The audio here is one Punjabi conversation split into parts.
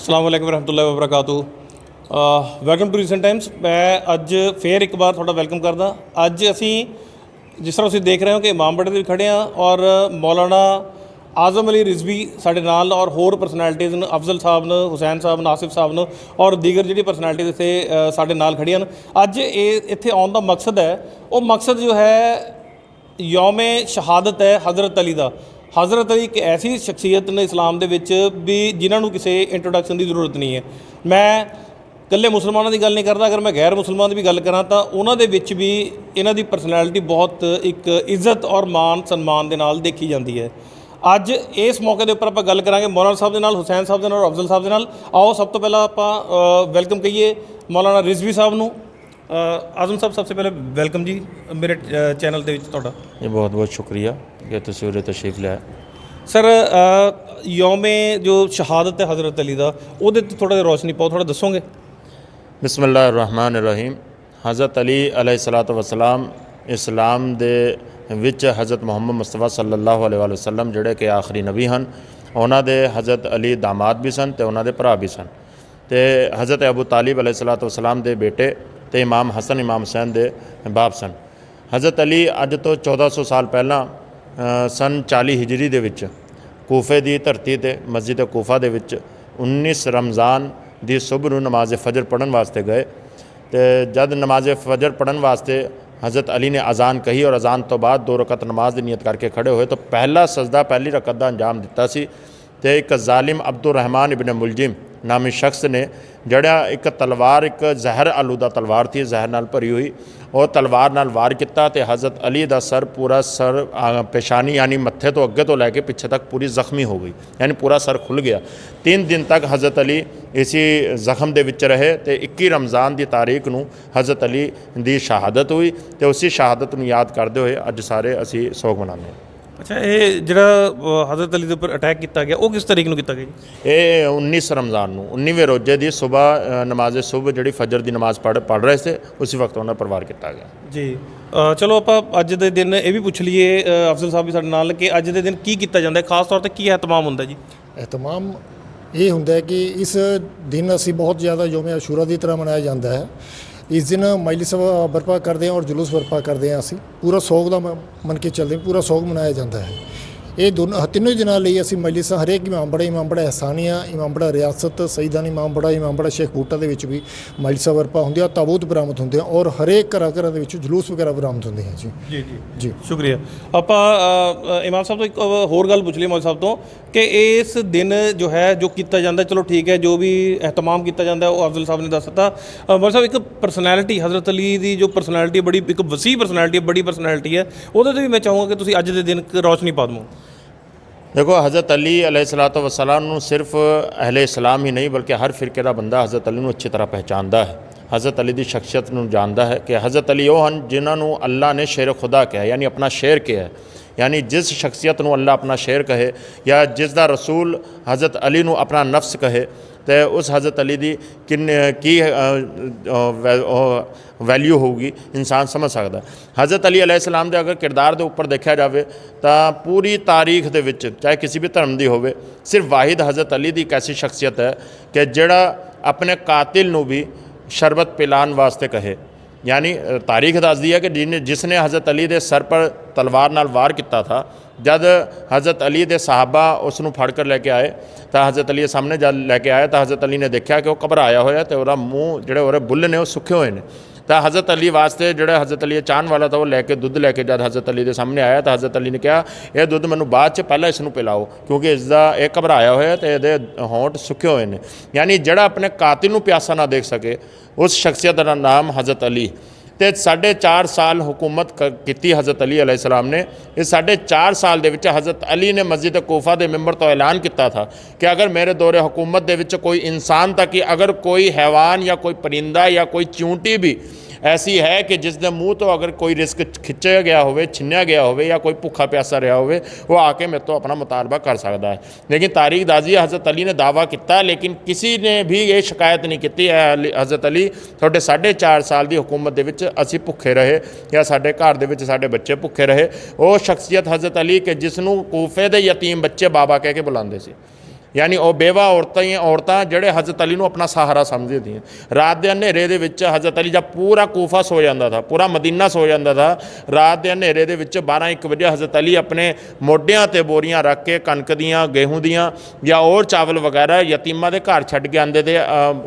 ਅਸਲਾਮ ਵਾਲੇਕੁਮ ਵਰਹਮਤੁল্ਲਾਹਿ ਵਬਰਕਾਤੁ। ਵੈਲਕਮ ਟੂ ਰੀਸੈਂਟ ਟਾਈਮਸ ਮੈਂ ਅੱਜ ਫੇਰ ਇੱਕ ਵਾਰ ਤੁਹਾਡਾ ਵੈਲਕਮ ਕਰਦਾ। ਅੱਜ ਅਸੀਂ ਜਿਸ ਤਰ੍ਹਾਂ ਤੁਸੀਂ ਦੇਖ ਰਹੇ ਹੋ ਕਿ ਇਮਾਮਬਾੜੇ ਦੇ ਵਿੱਚ ਖੜੇ ਆ ਔਰ ਮੌਲਾਨਾ ਆਜ਼ਮ ਅਲੀ ਰਿਜ਼ਵੀ ਸਾਡੇ ਨਾਲ ਔਰ ਹੋਰ ਪਰਸਨੈਲਿਟੀਜ਼ ਨੇ, ਅਫਜ਼ਲ ਸਾਹਿਬ ਨੇ, ਹੁਸੈਨ ਸਾਹਿਬ ਨਾਸਿਫ ਸਾਹਿਬ ਨੇ ਔਰ ਦੀਗਰ ਜਿਹੜੀ ਪਰਸਨੈਲਿਟੀਜ਼ ਇੱਥੇ ਸਾਡੇ ਨਾਲ ਖੜੀਆਂ ਨੇ। ਅੱਜ ਇਹ ਇੱਥੇ ਆਉਣ ਦਾ ਮਕਸਦ ਹੈ, ਉਹ ਮਕਸਦ ਜੋ ਹੈ ਯੌਮ ਸ਼ਹਾਦਤ ਹੈ ਹਜ਼ਰਤ ਅਲੀ ਦਾ। ਹਜ਼ਰਤ ਅਲੀ ਇੱਕ ਐਸੀ ਸ਼ਖਸੀਅਤ ਨੇ ਇਸਲਾਮ ਦੇ ਵਿੱਚ ਵੀ ਜਿਨ੍ਹਾਂ ਨੂੰ ਕਿਸੇ ਇੰਟਰੋਡਕਸ਼ਨ ਦੀ ਜ਼ਰੂਰਤ ਨਹੀਂ ਹੈ। ਮੈਂ ਇਕੱਲੇ ਮੁਸਲਮਾਨਾਂ ਦੀ ਗੱਲ ਨਹੀਂ ਕਰਦਾ, ਅਗਰ ਮੈਂ ਗੈਰ ਮੁਸਲਮਾਨ ਦੀ ਵੀ ਗੱਲ ਕਰਾਂ ਤਾਂ ਉਹਨਾਂ ਦੇ ਵਿੱਚ ਵੀ ਇਹਨਾਂ ਦੀ ਪਰਸਨੈਲਿਟੀ ਬਹੁਤ ਇੱਕ ਇੱਜ਼ਤ ਔਰ ਮਾਨ ਸਨਮਾਨ ਦੇ ਨਾਲ ਦੇਖੀ ਜਾਂਦੀ ਹੈ। ਅੱਜ ਇਸ ਮੌਕੇ ਦੇ ਉੱਪਰ ਆਪਾਂ ਗੱਲ ਕਰਾਂਗੇ ਮੌਲਾਨਾ ਸਾਹਿਬ ਦੇ ਨਾਲ, ਹੁਸੈਨ ਸਾਹਿਬ ਦੇ ਨਾਲ ਔਰ ਅਫਜ਼ਲ ਸਾਹਿਬ ਦੇ ਨਾਲ। ਆਓ ਸਭ ਤੋਂ ਪਹਿਲਾਂ ਆਪਾਂ ਵੈਲਕਮ ਕਹੀਏ ਮੌਲਾਨਾ ਰਿਜ਼ਵੀ ਸਾਹਿਬ ਨੂੰ। ਆਜ਼ਮ ਸਾਹਿਬ, ਸਭ ਤੋਂ ਪਹਿਲੇ ਵੈਲਕਮ ਜੀ ਮੇਰੇ ਚੈਨਲ ਦੇ ਵਿੱਚ ਤੁਹਾਡਾ। ਜੀ ਬਹੁਤ ਬਹੁਤ ਸ਼ੁਕਰੀਆ। ਤੁਸੀਂ ਉਰੇ ਤਸ਼ਰੀਫ ਲਿਆਏ ਸਰ ਯੌਮੇ ਜੋ ਸ਼ਹਾਦਤ ਹੈ ਹਜ਼ਰਤ ਅਲੀ ਦਾ ਉਹਦੇ ਤੇ ਥੋੜਾ ਜਿਹਾ ਰੋਸ਼ਨੀ ਪਾਓ ਥੋੜਾ ਦੱਸੋਗੇ? ਬਿਸਮਿਲ੍ਲਾਹਿਰਰਹਿਮਾਨਿਰਰਹੀਮ। ਹਜ਼ਰਤ ਅਲੀ ਅਲੈਹਿਸਸਲਾਤੁ ਵਸਲਾਮ ਇਸਲਾਮ ਦੇ ਵਿੱਚ ਹਜ਼ਰਤ ਮੁਹੰਮਦ ਮੁਸਤਫਾ ਸੱਲੱਲਾਹੁ ਅਲੈਹਿ ਵਸੱਲਮ ਜਿਹੜੇ ਕਿ ਆਖਰੀ ਨਬੀ ਹਨ ਉਹਨਾਂ ਦੇ ਹਜ਼ਰਤ ਅਲੀ ਦਾਮਾਦ ਵੀ ਸਨ ਤੇ ਉਹਨਾਂ ਦੇ ਭਰਾ ਵੀ ਸਨ। ਤੇ ਹਜ਼ਰਤ ਅਬੂ ਤਾਲਿਬ ਅਲੈਹਿਸਸਲਾਤੁ ਵਸਲਾਮ ਦੇ ਬੇਟੇ ਤੇ ਇਮਾਮ ਹਸਨ ਇਮਾਮ ਹੁਸੈਨ ਦੇ ਬਾਪ ਸਨ। ਹਜ਼ਰਤ ਅਲੀ ਅੱਜ ਤੋਂ 1400 ਸਾਲ ਪਹਿਲਾਂ ਸਨ 40 ਹਿਜਰੀ ਦੇ ਵਿੱਚ ਕੂਫੇ ਦੀ ਧਰਤੀ ਤੇ, ਮਸਜਿਦ ਕੂਫਾ ਦੇ ਵਿੱਚ 19 ਰਮਜ਼ਾਨ ਦੀ ਸੁਬਹ ਨੂੰ ਨਮਾਜ਼ ਫਜਰ ਪੜਨ ਵਾਸਤੇ ਗਏ ਤੇ ਜਦ ਨਮਾਜ਼ ਫਜਰ ਪੜਨ ਵਾਸਤੇ ਹਜ਼ਰਤ ਅਲੀ ਨੇ ਅਜ਼ਾਨ ਕਹੀ ਔਰ ਅਜ਼ਾਨ ਤੋਂ ਬਾਅਦ ਦੋ ਰਕਤ ਨਮਾਜ਼ ਦੀ ਨੀਅਤ ਕਰਕੇ ਖੜੇ ਹੋਏ ਤਾਂ ਪਹਿਲਾ ਸਜਦਾ, ਪਹਿਲੀ ਰਕਤ ਦਾ ਅੰਜਾਮ ਦਿੱਤਾ ਸੀ ਤੇ ਇੱਕ ਜ਼ਾਲਿਮ ਅਬਦੁਰ ਰਹਿਮਾਨ ਇਬਨ ਮੁਲਜਿਮ ਨਾਮੀ ਸ਼ਖਸ ਨੇ, ਜਿਹੜਾ ਇੱਕ ਤਲਵਾਰ, ਇੱਕ ਜ਼ਹਿਰ ਆਲੂਦਾ ਤਲਵਾਰ ਸੀ, ਜ਼ਹਿਰ ਨਾਲ ਭਰੀ ਹੋਈ ਉਹ ਤਲਵਾਰ ਨਾਲ ਵਾਰ ਕੀਤਾ ਤੇ ਹਜ਼ਰਤ ਅਲੀ ਦਾ ਸਰ ਪੂਰਾ ਸਰ ਪੇਸ਼ਾਨੀ ਯਾਨੀ ਮੱਥੇ ਤੋਂ ਅੱਗੇ ਤੋਂ ਲੈ ਕੇ ਪਿੱਛੇ ਤੱਕ ਪੂਰੀ ਜ਼ਖਮੀ ਹੋ ਗਈ। ਯਾਨੀ ਪੂਰਾ ਸਰ ਖੁੱਲ ਗਿਆ। ਤਿੰਨ ਦਿਨ ਤੱਕ ਹਜ਼ਰਤ ਅਲੀ ਇਸੀ ਜ਼ਖਮ ਦੇ ਵਿੱਚ ਰਹੇ ਤੇ 21 ਰਮਜ਼ਾਨ ਦੀ ਤਾਰੀਖ ਨੂੰ ਹਜ਼ਰਤ ਅਲੀ ਦੀ ਸ਼ਹਾਦਤ ਹੋਈ ਤੇ ਉਸੇ ਸ਼ਹਾਦਤ ਨੂੰ ਯਾਦ ਕਰਦੇ ਹੋਏ ਅੱਜ ਸਾਰੇ ਅਸੀਂ ਸੋਗ ਮਨਾਉਂਦੇ ਹਾਂ। ਅੱਛਾ ਇਹ ਜਿਹੜਾ ਹਜ਼ਰਤ ਅਲੀ ਦੇ ਉੱਪਰ ਅਟੈਕ ਕੀਤਾ ਗਿਆ ਉਹ ਕਿਸ ਤਰੀਕ ਨੂੰ ਕੀਤਾ ਗਿਆ ਜੀ? ਇਹ 19 ਰਮਜ਼ਾਨ ਨੂੰ 19ਵੇਂ ਰੋਜ਼ੇ ਦੀ ਸਵੇਰ ਨਮਾਜ਼ ਸੁਬਹ ਜਿਹੜੀ ਫਜਰ ਦੀ ਨਮਾਜ਼ ਪੜ੍ਹ ਪੜ੍ਹ ਰਹੇ ਸੀ ਉਸੇ ਵਕਤ ਉਹਨਾਂ ਪਰ ਵਾਰ ਕੀਤਾ ਗਿਆ। ਜੀ ਚਲੋ ਆਪਾਂ ਅੱਜ ਦੇ ਦਿਨ ਇਹ ਵੀ ਪੁੱਛ ਲਈਏ ਅਫਜ਼ਲ ਸਾਹਿਬ ਵੀ ਸਾਡੇ ਨਾਲ ਕਿ ਅੱਜ ਦੇ ਦਿਨ ਕੀ ਕੀਤਾ ਜਾਂਦਾ ਹੈ? ਖਾਸ ਤੌਰ ਤੇ ਕੀ ehਤਮਾਮ ਹੁੰਦਾ ਜੀ? ehਤਮਾਮ ਇਹ ਹੁੰਦਾ ਹੈ ਕਿ ਇਸ ਦਿਨ ਅਸੀਂ ਬਹੁਤ ਜ਼ਿਆਦਾ ਯੋਮ ਅਸ਼ੂਰਾ ਦੀ ਤਰ੍ਹਾਂ ਮਨਾਇਆ ਜਾਂਦਾ ਹੈ। ਇਸ ਦਿਨ ਮਜਲਿਸ ਬਰਪਾ ਕਰਦੇ ਹਾਂ ਔਰ ਜਲੂਸ ਬਰਪਾ ਕਰਦੇ ਹਾਂ ਅਸੀਂ। ਪੂਰਾ ਸੋਗ ਦਾ ਮ- ਮੰਨ ਕੇ ਚੱਲਦੇ ਹਾਂ, ਪੂਰਾ ਸੋਗ ਮਨਾਇਆ ਜਾਂਦਾ ਹੈ। ਇਹ ਦੋਨੋਂ ਤਿੰਨੋਂ ਦਿਨਾਂ ਲਈ ਅਸੀਂ ਮਜਲਿਸ ਹਰੇਕ ਇਮਾਮ ਬੜਾ ਇਮਾਮ ਬੜਾ ehਸਾਨੀਆ ਇਮਾਮ ਬੜਾ ਰਿਆਸਤ ਸਈਦਾਨ ਇਮਾਮ ਬੜਾ ਇਮਾਮ ਬੜਾ ਸ਼ੇਖ ਬੂਟਾ ਦੇ ਵਿੱਚ ਵੀ ਮਜਲਿਸ ਬਰਪਾ ਹੁੰਦੇ ਆ ਤਾਬੂਤ ਬਰਾਮਦ ਹੁੰਦੇ ਆ ਔਰ ਹਰੇਕ ਘਰਾਂ ਘਰਾਂ ਦੇ ਵਿੱਚ ਜਲੂਸ ਵਗੈਰਾ ਬਰਾਮਦ ਹੁੰਦੇ ਆ ਜੀ। ਜੀ ਜੀ। ਜੀ। ਸ਼ੁਕਰੀਆ। ਆਪਾਂ ਇਮਾਮ ਸਾਹਿਬ ਤੋਂ ਇੱਕ ਹੋਰ ਗੱਲ ਪੁੱਛ ਲਈ ਮੌਲ ਸਾਹਿਬ ਤੋਂ ਕਿ ਇਸ ਦਿਨ ਜੋ ਹੈ ਜੋ ਕੀਤਾ ਜਾਂਦਾ ਚਲੋ ਠੀਕ ਹੈ ਜੋ ਵੀ ehਤਮਾਮ ਕੀਤਾ ਜਾਂਦਾ ਉਹ ਅਫਜ਼ਲ ਸਾਹਿਬ ਨੇ ਦੱਸ ਦਿੱਤਾ। ਮੌਲ ਸਾਹਿਬ ਇੱਕ ਪਰਸਨੈਲਿਟੀ ਹਜ਼ਰਤ ਅਲੀ ਦੀ ਜੋ ਪਰਸਨੈਲਿਟੀ ਬੜੀ ਇੱਕ ਵਸੀ ਪਰਸਨੈਲਿਟੀ ਹੈ ਬੜੀ ਪਰਸਨੈਲਿਟੀ ਹੈ ਉਹਦੇ ਤੇ ਵੀ ਮੈਂ ਚਾਹੂੰਗਾ ਕਿ ਤੁਸੀਂ ਅੱਜ ਦੇ ਦਿਨ ਰੌਸ਼ਨੀ ਪਾ ਦਿਓ ਦੇਖੋ ਹਜ਼ਰਤ ਅਲੀ ਅਲੈਹਿਸਸਲਾਤੁ ਵਸਲਾਮ ਨੂੰ ਸਿਰਫ ਅਹਲੇ ਇਸਲਾਮ ਹੀ ਨਹੀਂ ਬਲਕਿ ਹਰ ਫਿਰਕੇ ਦਾ ਬੰਦਾ ਹਜ਼ਰਤ ਅਲੀ ਨੂੰ ਅੱਛੀ ਤਰ੍ਹਾਂ ਪਹਿਚਾਨਦਾ ਹੈ ਹਜ਼ਰਤ ਅਲੀ ਦੀ ਸ਼ਖਸੀਅਤ ਨੂੰ ਜਾਣਦਾ ਹੈ ਕਿ ਹਜ਼ਰਤ ਅਲੀ ਉਹ ਹਨ ਜਿਨ੍ਹਾਂ ਨੂੰ ਅੱਲਾ ਨੇ ਸ਼ੇਰ ਖੁਦਾ ਕਿਹਾ ਯਾਨੀ ਆਪਣਾ ਸ਼ੇਰ ਕਿਹਾ ਹੈ ਯਾਨੀ ਜਿਸ ਸ਼ਖਸੀਅਤ ਨੂੰ ਅੱਲਾ ਆਪਣਾ ਸ਼ੇਰ ਕਹੇ ਜਾਂ ਜਿਸ ਦਾ ਰਸੂਲ ਹਜ਼ਰਤ ਅਲੀ ਨੂੰ ਆਪਣਾ ਨਫਸ ਕਹੇ, ਤੇ ਉਸ ਹਜ਼ਰਤ ਅਲੀ ਦੀ ਕਿੰਨੇ, ਕੀ ਵੈਲਿਊ ਹੋਊਗੀ, ਇਨਸਾਨ ਸਮਝ ਸਕਦਾ ਹਜ਼ਰਤ ਅਲੀ ਅਲੈਹਿਸਸਲਾਮ ਦੇ ਅਗਰ ਕਿਰਦਾਰ ਦੇ ਉੱਪਰ ਦੇਖਿਆ ਜਾਵੇ, ਤਾਂ ਪੂਰੀ ਤਾਰੀਖ ਦੇ ਵਿੱਚ, ਚਾਹੇ ਕਿਸੇ ਵੀ ਧਰਮ ਦੀ ਹੋਵੇ, ਸਿਰਫ ਵਾਹਿਦ ਹਜ਼ਰਤ ਅਲੀ ਦੀ ਇੱਕ ਐਸੀ ਸ਼ਖਸੀਅਤ ਹੈ ਕਿ ਜਿਹੜਾ ਆਪਣੇ ਕਾਤਿਲ ਨੂੰ ਵੀ ਸ਼ਰਬਤ ਪਿਲਾਨ ਵਾਸਤੇ ਕਹੇ। ਯਾਨੀ ਅ, ਤਾਰੀਖ ਦੱਸਦੀ ਹੈ ਕਿ ਜਿਹਨੇ ਜਿਸਨੇ ਹਜ਼ਰਤ ਅਲੀ ਦੇ ਸਰ ਪਰ ਤਲਵਾਰ ਨਾਲ ਵਾਰ ਕੀਤਾ ਥਾ ਜਦ ਹਜ਼ਰਤ ਅਲੀ ਦੇ ਸਾਹਬਾ ਉਸ ਨੂੰ ਫੜ ਕਰ ਲੈ ਕੇ ਆਏ ਤਾਂ ਹਜ਼ਰਤ ਅਲੀ ਦੇ ਸਾਹਮਣੇ ਜਦ ਲੈ ਕੇ ਆਇਆ ਤਾਂ ਹਜ਼ਰਤ ਅਲੀ ਨੇ ਦੇਖਿਆ ਕਿ ਉਹ ਘਬਰਾਇਆ ਹੋਇਆ ਤੇ ਉਹਦਾ ਮੂੰਹ ਜਿਹੜੇ ਉਹਦੇ ਬੁੱਲ ਨੇ ਉਹ ਸੁੱਕੇ ਹੋਏ ਨੇ। ਤਾਂ ਹਜ਼ਰਤ ਅਲੀ ਵਾਸਤੇ ਜਿਹੜਾ ਹਜ਼ਰਤ ਅਲੀ ਚਾਹਣ ਵਾਲਾ ਤਾਂ ਉਹ ਲੈ ਕੇ ਦੁੱਧ ਲੈ ਕੇ ਜਦ ਹਜ਼ਰਤ ਅਲੀ ਦੇ ਸਾਹਮਣੇ ਆਇਆ ਤਾਂ ਹਜ਼ਰਤ ਅਲੀ ਨੇ ਕਿਹਾ, ਇਹ ਦੁੱਧ ਮੈਨੂੰ ਬਾਅਦ ਚ ਪਹਿਲਾਂ ਇਸ ਨੂੰ ਪਿਲਾਓ, ਕਿਉਂਕਿ ਇਸ ਦਾ ਇਹ ਘਬਰਾਇਆ ਹੋਇਆ ਤੇ ਇਹਦੇ ਹੋਂਠ ਸੁੱਕੇ ਹੋਏ ਨੇ। ਯਾਨੀ ਜਿਹੜਾ ਆਪਣੇ ਕਾਤਿਲ ਨੂੰ ਪਿਆਸਾ ਨਾ ਦੇਖ ਸਕੇ, ਉਸ ਸ਼ਖਸੀਅਤ ਦਾ ਨਾਮ ਹਜ਼ਰਤ ਅਲੀ। ਤੇ ਸਾਢੇ ਚਾਰ ਸਾਲ ਹਕੂਮਤ ਕ- ਕੀਤੀ ਹਜ਼ਰਤ ਅਲੀ ਅਲੈਹਿਸਸਲਾਮ ਸਲਾਮ ਨੇ। ਇਹ ਸਾਢੇ ਚਾਰ ਸਾਲ ਦੇ ਵਿੱਚ ਹਜ਼ਰਤ ਅਲੀ ਨੇ ਮਸਜਿਦ ਕੋਫਾ ਦੇ ਮੈਂਬਰ ਤੋਂ ਐਲਾਨ ਕੀਤਾ ਥਾ ਕਿ ਅਗਰ ਮੇਰੇ ਦੌਰੇ ਹਕੂਮਤ ਦੇ ਵਿੱਚ ਕੋਈ ਇਨਸਾਨ ਤਾਂ ਕਿ ਅਗਰ ਕੋਈ ਹੈਵਾਨ ਜਾਂ ਕੋਈ ਪਰਿੰਦਾ ਜਾਂ ਕੋਈ ਚੂੰਟੀ ਵੀ ਐਸੀ ਹੈ ਕਿ ਜਿਸ ਦੇ ਮੂੰਹ ਤੋਂ ਅਗਰ ਕੋਈ ਰਿਸਕ ਖਿੱਚਿਆ ਗਿਆ ਹੋਵੇ, ਛਿੰਨਿਆ ਗਿਆ ਹੋਵੇ ਜਾਂ ਕੋਈ ਭੁੱਖਾ ਪਿਆਸਾ ਰਿਹਾ ਹੋਵੇ, ਉਹ ਆ ਕੇ ਮੇਰੇ ਤੋਂ ਆਪਣਾ ਮੁਤਾਲਬਾ ਕਰ ਸਕਦਾ ਹੈ। ਲੇਕਿਨ ਤਾਰੀਖ ਦਾਜ਼ੀ ਹਜ਼ਰਤ ਅਲੀ ਨੇ ਦਾਵਾ ਕੀਤਾ, ਲੇਕਿਨ ਕਿਸੇ ਨੇ ਵੀ ਇਹ ਸ਼ਿਕਾਇਤ ਨਹੀਂ ਕੀਤੀ। "ਐ ਅਲੀ- ਹਜ਼ਰਤ ਅਲੀ, ਤੁਹਾਡੇ 4.5 ਸਾਲ ਦੀ ਹਕੂਮਤ ਦੇ ਵਿੱਚ ਅਸੀਂ ਭੁੱਖੇ ਰਹੇ ਜਾਂ ਸਾਡੇ ਘਰ ਦੇ ਵਿੱਚ ਸਾਡੇ ਬੱਚੇ ਭੁੱਖੇ ਰਹੇ। ਉਹ ਸ਼ਖਸੀਅਤ ਹਜ਼ਰਤ ਅਲੀ ਕਿ ਜਿਸ ਨੂੰ ਕੂਫੇ ਦੇ ਯਤੀਮ ਬੱਚੇ ਬਾਬਾ ਕਹਿ ਕੇ ਬੁਲਾਉਂਦੇ ਸੀ। ਯਾਨੀ ਉਹ ਬੇਵਾ ਔਰਤਾਂ ਹੀ ਔਰਤਾਂ ਜਿਹੜੇ ਹਜ਼ਰਤ ਅਲੀ ਨੂੰ ਆਪਣਾ ਸਹਾਰਾ ਸਮਝਦੀਆਂ ਰਾਤ ਦੇ ਹਨੇਰੇ ਦੇ ਵਿੱਚ ਹਜ਼ਰਤ ਅਲੀ ਜਦ ਪੂਰਾ ਕੂਫਾ ਸੋ ਜਾਂਦਾ ਥਾ, ਪੂਰਾ ਮਦੀਨਾ ਸੋ ਜਾਂਦਾ ਥਾ। ਰਾਤ ਦੇ ਹਨੇਰੇ ਦੇ ਵਿੱਚ 12 1 ਵਜੇ ਹਜ਼ਰਤ ਅਲੀ ਆਪਣੇ ਮੋਢਿਆਂ ਤੇ ਬੋਰੀਆਂ ਰੱਖ ਕੇ ਕਣਕ ਦੀਆਂ, ਗੇਹੂੰ ਦੀਆਂ ਜਾਂ ਹੋਰ ਚਾਵਲ ਵਗੈਰਾ ਯਤੀਮਾਂ ਦੇ ਘਰ ਛੱਡ ਕੇ ਆਉਂਦੇ ਤੇ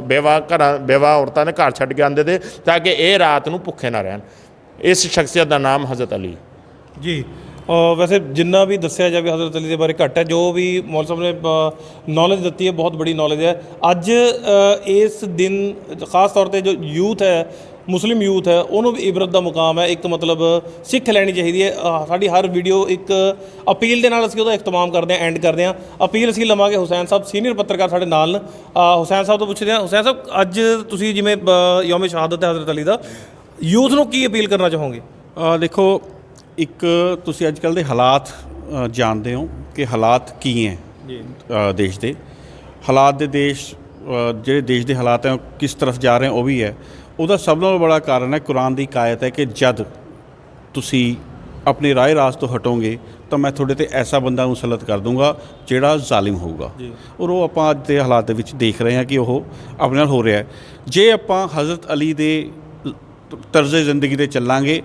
ਬੇਵਾ ਘਰਾਂ, ਬੇਵਾ ਔਰਤਾਂ ਦੇ ਘਰ ਛੱਡ ਕੇ ਆਉਂਦੇ ਤੇ, ਤਾਂ ਕਿ ਇਹ ਰਾਤ ਨੂੰ ਭੁੱਖੇ ਨਾ ਰਹਿਣ। ਇਸ ਸ਼ਖਸੀਅਤ ਦਾ ਨਾਮ ਹਜ਼ਰਤ ਅਲੀ। ਜੀ। ਅ, ਵੈਸੇ ਜਿੰਨਾ ਵੀ ਦੱਸਿਆ ਜਾਵੇ ਹਜ਼ਰਤ ਅਲੀ ਦੇ ਬਾਰੇ ਘੱਟ ਹੈ ਜੋ ਵੀ ਮੌਲ ਸਾਹਿਬ ਨੇ ਨੌਲੇਜ ਦਿੱਤੀ ਹੈ ਬਹੁਤ ਬੜੀ ਨੌਲੇਜ ਹੈ। ਅੱਜ ਅ, ਇਸ ਦਿਨ ਖਾਸ ਤੌਰ ਤੇ ਜੋ ਯੂਥ ਹੈ ਮੁਸਲਿਮ ਯੂਥ ਹੈ ਉਹਨੂੰ ਵੀ ਇਬਰਤ ਦਾ ਮੁਕਾਮ ਹੈ। ਇੱਕ ਮਤਲਬ ਸਿੱਖ ਲੈਣੀ ਚਾਹੀਦੀ ਹੈ। ਅ, ਸਾਡੀ ਹਰ ਵੀਡੀਓ ਇੱਕ ਅਪੀਲ ਦੇ ਨਾਲ ਅਸੀਂ ਉਹਦਾ ਇਖਤਮਾਮ ਕਰਦੇ ਹਾਂ ਐਂਡ ਕਰਦੇ ਹਾਂ। ਅਪੀਲ ਅਸੀਂ ਲਵਾਂਗੇ ਹੁਸੈਨ ਸਾਹਿਬ ਸੀਨੀਅਰ ਪੱਤਰਕਾਰ ਸਾਡੇ ਨਾਲ। ਨੇ ਅ, ਹੁਸੈਨ ਸਾਹਿਬ ਤੋਂ ਪੁੱਛਦੇ ਹਾਂ। ਹੁਸੈਨ ਸਾਹਿਬ ਅੱਜ ਤੁਸੀਂ ਜਿਵੇਂ ਅ, ਯੌਮ ਸ਼ਹਾਦਤ ਹੈ ਹਜ਼ਰਤ ਅਲੀ ਦਾ ਯੂਥ ਨੂੰ ਕੀ ਅਪੀਲ ਕਰਨਾ ਚਾਹੋਗੇ? ਅ, ਦੇਖੋ ਇੱਕ ਤੁਸੀਂ ਅੱਜ ਕੱਲ ਦੇ ਹਾਲਾਤ ਜਾਣਦੇ ਹੋ ਕਿ ਹਾਲਾਤ ਕੀ ਹੈ ਜੀ। ਦੇਸ਼ ਦੇ। ਹਾਲਾਤ ਦੇ ਦੇਸ਼ ਜਿਹੜੇ ਦੇਸ਼ ਦੇ ਹਾਲਾਤ ਹੈ ਕਿਸ ਤਰਫ ਜਾ ਰਹੇ ਉਹ ਵੀ ਹੈ। ਉਹਦਾ ਸਭ ਨਾਲੋਂ ਬੜਾ ਕਾਰਨ ਹੈ ਕੁਰਾਨ ਦੀ ਕਾਇਤ ਹੈ ਕਿ ਜਦ ਤੁਸੀਂ ਆਪਣੇ ਰਾਏ ਰਾਸ ਤੋਂ ਹਟੋਗੇ ਤਾਂ ਮੈਂ ਤੁਹਾਡੇ ਤੇ ਐਸਾ ਬੰਦਾ ਮੁਸਲਤ ਕਰ ਦੂੰਗਾ ਜਿਹੜਾ ਜ਼ਾਲਿਮ ਹੋਊਗਾ। ਔਰ ਉਹ ਆਪਾਂ ਅੱਜ ਦੇ ਹਾਲਾਤ ਦੇ ਵਿੱਚ ਦੇਖ ਰਹੇ ਹਾਂ ਕਿ ਉਹ ਆਪਣੇ ਨਾਲ ਹੋ ਰਿਹਾ ਹੈ। ਜੇ ਆਪਾਂ ਹਜ਼ਰਤ ਅਲੀ ਦੇ ਤਰਜ਼ ਜ਼ਿੰਦਗੀ ਤੇ ਚੱਲਾਂਗੇ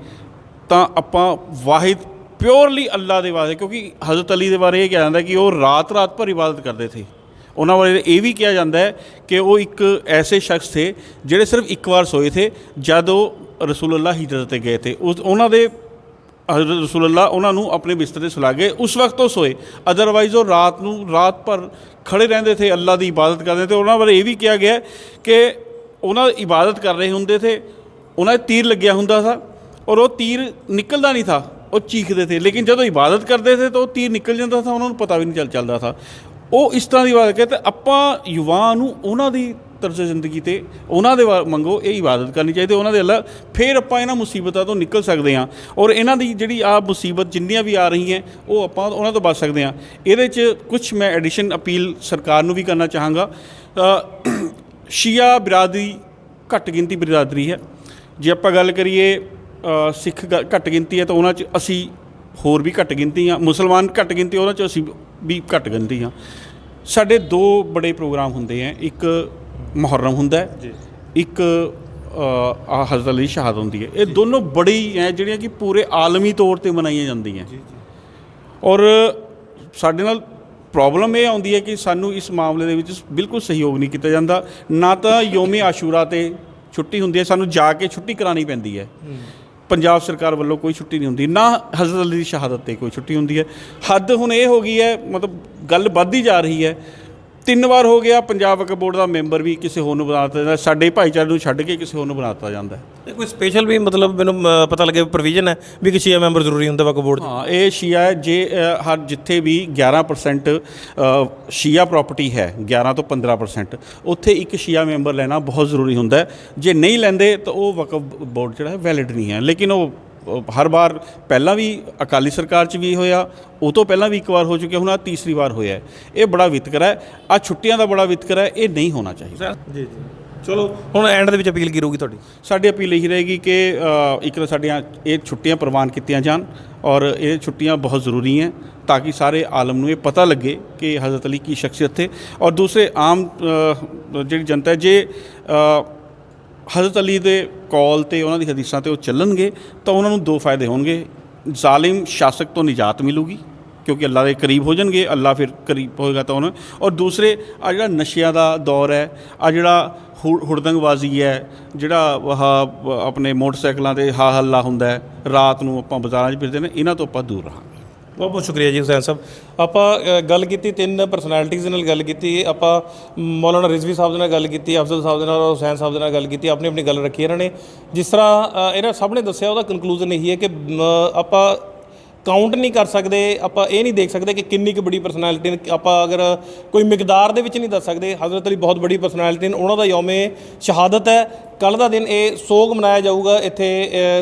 ਤਾਂ ਆਪਾਂ ਵਾਹਿਦ ਪਿਓਰਲੀ ਅੱਲਾ ਦੇ ਵਾਸਤੇ, ਕਿਉਂਕਿ ਹਜ਼ਰਤ ਅਲੀ ਦੇ ਬਾਰੇ ਇਹ ਕਿਹਾ ਜਾਂਦਾ ਕਿ ਉਹ ਰਾਤ ਰਾਤ ਭਰ ਇਬਾਦਤ ਕਰਦੇ ਸੀ ਉਹਨਾਂ ਬਾਰੇ ਇਹ ਵੀ ਕਿਹਾ ਜਾਂਦਾ ਹੈ ਕਿ ਉਹ ਇੱਕ ਐਸੇ ਸ਼ਖਸ ਥੇ ਜਿਹੜੇ ਸਿਰਫ ਇੱਕ ਵਾਰ ਸੋਏ ਥੇ, ਜਦ ਉਹ ਰਸੂਲullah ਹਿਜਰਤ ਤੇ ਗਏ ਥੇ। ਉਸ, ਉਹਨਾਂ ਦੇ, ਹਜ਼ਰਤ ਰਸੂਲullah ਉਹਨਾਂ ਨੂੰ ਆਪਣੇ ਬਿਸਤਰ ਤੇ ਸੁਲਾ ਗਏ। ਉਸ ਵਕਤ ਉਹ ਸੋਏ। ਅਦਰਵਾਈਜ਼ ਉਹ ਰਾਤ ਨੂੰ ਰਾਤ ਭਰ ਖੜੇ ਰਹਿੰਦੇ ਥੇ ਅੱਲਾ ਦੀ ਇਬਾਦਤ ਕਰਦੇ ਤੇ ਉਹਨਾਂ ਬਾਰੇ ਇਹ ਵੀ ਕਿਹਾ ਗਿਆ ਕਿ ਉਹਨਾਂ ਇਬਾਦਤ ਕਰ ਰਹੇ ਹੁੰਦੇ ਥੇ। ਉਹਨਾਂ ਦੇ ਤੀਰ ਲੱਗਿਆ ਹੁੰਦਾ ਸੀ। ਔਰ ਉਹ ਤੀਰ ਨਿਕਲਦਾ ਨਹੀਂ ਥਾ, ਉਹ ਚੀਖਦੇ ਥੇ ਲੇਕਿਨ ਜਦੋਂ ਇਬਾਦਤ ਕਰਦੇ ਥੇ ਤਾਂ ਉਹ ਤੀਰ ਨਿਕਲ ਜਾਂਦਾ ਸੀ ਉਹਨਾਂ ਨੂੰ ਪਤਾ ਵੀ ਨਹੀਂ ਚੱਲ ਚੱਲਦਾ ਥਾ। ਉਹ ਇਸ ਤਰ੍ਹਾਂ ਦੀ ਇਬਾਦਤ ਕਰਦੇ ਤੇ ਆਪਾਂ ਯੁਵਾ ਨੂੰ ਉਹਨਾਂ ਦੀ ਤਰਜ਼ ਜ਼ਿੰਦਗੀ ਤੇ, ਉਹਨਾਂ ਦੇ ਵਾ- ਮੰਗੋ ਇਹ ਇਬਾਦਤ ਕਰਨੀ ਚਾਹੀਦੀ, ਉਹਨਾਂ ਦੇ ਅੱਲਾ ਫਿਰ ਆਪਾਂ ਇਹਨਾਂ ਮੁਸੀਬਤਾਂ ਤੋਂ ਨਿਕਲ ਸਕਦੇ ਹਾਂ। ਔਰ ਇਹਨਾਂ ਦੀ ਜਿਹੜੀ ਆ ਮੁਸੀਬਤ ਜਿੰਨੀਆਂ ਵੀ ਆ ਰਹੀਆਂ, ਉਹ ਆਪਾਂ ਉਹਨਾਂ ਤੋਂ ਬਚ ਸਕਦੇ ਹਾਂ। ਇਹਦੇ 'ਚ ਕੁਝ ਮੈਂ ਐਡੀਸ਼ਨ ਅਪੀਲ ਸਰਕਾਰ ਨੂੰ ਵੀ ਕਰਨਾ ਚਾਹਾਂਗਾ। ਸ਼ੀਆ ਬਰਾਦਰੀ ਘੱਟ ਗਿਣਤੀ ਬਰਾਦਰੀ ਹੈ। ਜੇ ਆਪਾਂ ਗੱਲ ਕਰੀਏ ਸਿੱਖ ਘੱਟ ਗਿਣਤੀ ਹੈ ਤਾਂ ਉਹਨਾਂ 'ਚ ਅਸੀਂ ਹੋਰ ਵੀ ਘੱਟ ਗਿਣਤੀ ਆ ਮੁਸਲਮਾਨ ਘੱਟ ਗਿਣਤੀ ਉਹਨਾਂ 'ਚ ਅਸੀਂ ਵੀ ਘੱਟ ਗਿਣਤੀ ਆ ਸਾਡੇ ਦੋ ਬੜੇ ਪ੍ਰੋਗਰਾਮ ਹੁੰਦੇ ਆ ਇੱਕ ਮੁਹਰਮ ਹੁੰਦਾ ਹੈ ਜੀ। ਇੱਕ ਆ ਹਜ਼ਰਤ ਅਲੀ ਸ਼ਹਾਦਤ ਹੁੰਦੀ ਹੈ। ਇਹ ਦੋਨੋਂ ਬੜੀ ਹੈ ਜਿਹੜੀਆਂ ਕਿ ਪੂਰੇ ਆਲਮੀ ਤੌਰ ਤੇ ਮਨਾਈਆਂ ਜਾਂਦੀਆਂ ਔਰ ਸਾਡੇ ਨਾਲ ਪ੍ਰੋਬਲਮ ਇਹ ਆਉਂਦੀ ਹੈ ਕਿ ਸਾਨੂੰ ਇਸ ਮਾਮਲੇ ਦੇ ਵਿੱਚ ਬਿਲਕੁਲ ਸਹਿਯੋਗ ਨਹੀਂ ਕੀਤਾ ਜਾਂਦਾ। ਨਾ ਤਾਂ ਯੋਮੇ ਆਸ਼ੂਰਾ ਤੇ ਛੁੱਟੀ ਹੁੰਦੀ ਹੈ ਸਾਨੂੰ ਜਾ ਕੇ ਛੁੱਟੀ ਕਰਾਣੀ ਪੈਂਦੀ ਹੈ। ਪੰਜਾਬ ਸਰਕਾਰ ਵੱਲੋਂ ਕੋਈ ਛੁੱਟੀ ਨਹੀਂ ਹੁੰਦੀ, ਨਾ ਹਜ਼ਰਤ ਅਲੀ ਦੀ ਸ਼ਹਾਦਤ ਤੇ ਕੋਈ ਛੁੱਟੀ ਹੁੰਦੀ ਹੈ। ਹੱਦ ਹੁਣ ਇਹ ਹੋ ਗਈ ਹੈ, ਮਤਲਬ ਗੱਲ ਵੱਧਦੀ ਜਾ ਰਹੀ ਹੈ ਤਿੰਨ ਵਾਰ ਹੋ ਗਿਆ ਪੰਜਾਬ ਵਕਫ ਬੋਰਡ ਦਾ ਮੈਂਬਰ ਵੀ ਕਿਸੇ ਹੋਰ ਨੂੰ ਬਣਾ ਦਿੱਤਾ ਜਾਂਦਾ ਸਾਡੇ ਭਾਈਚਾਰੇ ਨੂੰ ਛੱਡ ਕੇ ਕਿਸੇ ਹੋਰ ਨੂੰ ਬਣਾ ਦਿੱਤਾ ਜਾਂਦਾ ਇਹ ਕੋਈ ਸਪੈਸ਼ਲ ਵੀ ਮਤਲਬ ਮੈਨੂੰ ਅ, ਪਤਾ ਲੱਗੇ ਪ੍ਰੋਵੀਜ਼ਨ ਹੈ ਵੀ ਕਿ ਛੇ ਮੈਂਬਰ ਜ਼ਰੂਰੀ ਹੁੰਦੇ ਵਕਫ ਬੋਰਡ 'ਚ? ਹਾਂ ਇਹ ਸ਼ੀਆ ਹੈ ਜੇ ਅ, ਹਰ ਜਿੱਥੇ ਵੀ 11% ਅ, ਸ਼ੀਆ ਪ੍ਰਾਪਰਟੀ ਹੈ 11 ਤੋਂ 15% ਉੱਥੇ ਇੱਕ ਸ਼ੀਆ ਮੈਂਬਰ ਲੈਣਾ ਬਹੁਤ ਜ਼ਰੂਰੀ ਹੁੰਦਾ ਹੈ। ਜੇ ਨਹੀਂ ਲੈਂਦੇ ਤਾਂ ਉਹ ਵਕਫ ਬੋਰਡ ਜਿਹੜਾ ਹੈ ਵੈਲਿਡ ਨਹੀਂ ਹੈ ਲੇਕਿਨ ਉਹ ਹਰ ਵਾਰ ਪਹਿਲਾਂ ਵੀ ਅਕਾਲੀ ਸਰਕਾਰ 'ਚ ਵੀ ਹੋਇਆ ਉਹ ਤੋਂ ਪਹਿਲਾਂ ਵੀ ਇੱਕ ਵਾਰ ਹੋ ਚੁੱਕਿਆ ਹੁਣ ਆ ਤੀਸਰੀ ਵਾਰ ਹੋਇਆ ਹੈ। ਇਹ ਬੜਾ ਵਿਤਕਰਾ ਹੈ ਆ ਛੁੱਟੀਆਂ ਦਾ ਬੜਾ ਵਿਤਕਰਾ ਹੈ ਇਹ ਨਹੀਂ ਹੋਣਾ ਚਾਹੀਦਾ। ਜੀ ਜੀ। ਚਲੋ ਹੁਣ ਐਂਡ ਦੇ ਵਿੱਚ ਅਪੀਲ ਕੀ ਰਹੂਗੀ ਤੁਹਾਡੀ? ਸਾਡੀ ਅਪੀਲ ਇਹੀ ਰਹੇਗੀ ਕਿ ਇੱਕ ਤਾਂ ਸਾਡੀਆਂ ਇਹ ਛੁੱਟੀਆਂ ਪ੍ਰਵਾਨ ਕੀਤੀਆਂ ਜਾਣ ਔਰ ਇਹ ਛੁੱਟੀਆਂ ਬਹੁਤ ਜ਼ਰੂਰੀ ਹੈ ਤਾਂ ਕਿ ਸਾਰੇ ਆਲਮ ਨੂੰ ਇਹ ਪਤਾ ਲੱਗੇ ਕਿ ਹਜ਼ਰਤ ਅਲੀ ਕੀ ਸ਼ਖਸੀਅਤ ਥੇ ਔਰ ਦੂਸਰੇ ਆਮ ਜਿਹੜੀ ਜਨਤਾ ਜੇ ਹਜ਼ਰਤ ਅਲੀ ਦੇ ਕੌਲ ਤੇ ਉਹਨਾਂ ਦੀ ਹਦੀਸਾਂ ਤੇ ਉਹ ਚੱਲਣਗੇ, ਤਾਂ ਉਹਨਾਂ ਨੂੰ ਦੋ ਫਾਇਦੇ ਹੋਣਗੇ। ਜ਼ਾਲਿਮ ਸ਼ਾਸਕ ਤੋਂ ਨਿਜਾਤ ਮਿਲੂਗੀ, ਕਿਉਂਕਿ ਅੱਲਾ ਦੇ ਕਰੀਬ ਹੋ ਜਾਣਗੇ ਅੱਲਾ ਫਿਰ ਕਰੀਬ ਹੋਏਗਾ ਤਾਂ ਉਹਨਾਂ। ਔਰ ਦੂਸਰੇ ਆ ਜਿਹੜਾ ਨਸ਼ਿਆਂ ਦਾ ਦੌਰ ਹੈ ਆ ਜਿਹੜਾ ਹੁ- ਹੁੜਦੰਗਬਾਜ਼ੀ ਹੈ, ਜਿਹੜਾ ਆਹ ਆਪਣੇ ਮੋਟਰਸਾਈਕਲਾਂ ਤੇ ਹਾ ਹੱਲਾ ਹੁੰਦਾ ਹੈ, ਰਾਤ ਨੂੰ ਆਪਾਂ ਬਾਜ਼ਾਰਾਂ 'ਚ ਫਿਰਦੇ ਨੇ, ਇਹਨਾਂ ਤੋਂ ਆਪਾਂ ਦੂਰ ਰਹਾਂਗੇ। ਬਹੁਤ ਬਹੁਤ ਸ਼ੁਕਰੀਆ ਜੀ ਹੁਸੈਨ ਸਾਹਿਬ। ਆਪਾਂ ਗੱਲ ਕੀਤੀ ਤਿੰਨ ਪਰਸਨੈਲਿਟੀਜ਼ ਨਾਲ ਗੱਲ ਕੀਤੀ, ਆਪਾਂ ਮੌਲਾਨਾ ਰਿਜ਼ਵੀ ਸਾਹਿਬ ਦੇ ਨਾਲ ਗੱਲ ਕੀਤੀ, ਅਫਜ਼ਲ ਸਾਹਿਬ ਦੇ ਨਾਲ ਔਰ ਹੁਸੈਨ ਸਾਹਿਬ ਦੇ ਨਾਲ ਗੱਲ ਕੀਤੀ, ਆਪਣੀ ਆਪਣੀ ਗੱਲ ਰੱਖੀ ਇਹਨਾਂ ਨੇ। ਜਿਸ ਤਰ੍ਹਾਂ ਇਹਨਾਂ ਸਭ ਨੇ ਦੱਸਿਆ, ਉਹਦਾ ਕਨਕਲੂਜਨ ਇਹੀ ਹੈ ਕਿ ਆਪਾਂ ਕਾਊਂਟ ਨਹੀਂ ਕਰ ਸਕਦੇ, ਆਪਾਂ ਇਹ ਨਹੀਂ ਦੇਖ ਸਕਦੇ ਕਿ ਕਿੰਨੀ ਕੁ ਬੜੀ ਪਰਸਨੈਲਿਟੀ ਨੇ। ਆਪਾਂ ਅਗਰ ਕੋਈ ਮਿਕਦਾਰ ਦੇ ਵਿੱਚ ਨਹੀਂ ਦੱਸ ਸਕਦੇ, ਹਜ਼ਰਤ ਅਲੀ ਬਹੁਤ ਬੜੀ ਪਰਸਨੈਲਿਟੀ ਨੇ, ਉਹਨਾਂ ਦਾ ਯੌਮੇ ਸ਼ਹਾਦਤ ਹੈ। ਕੱਲ ਦਾ ਦਿਨ ਇਹ ਸੋਗ ਮਨਾਇਆ ਜਾਊਗਾ ਇੱਥੇ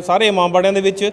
ਸਾਰੇ ਇਮਾਮ ਇਮਾਮਬਾੜਿਆਂ ਦੇ ਵਿੱਚ।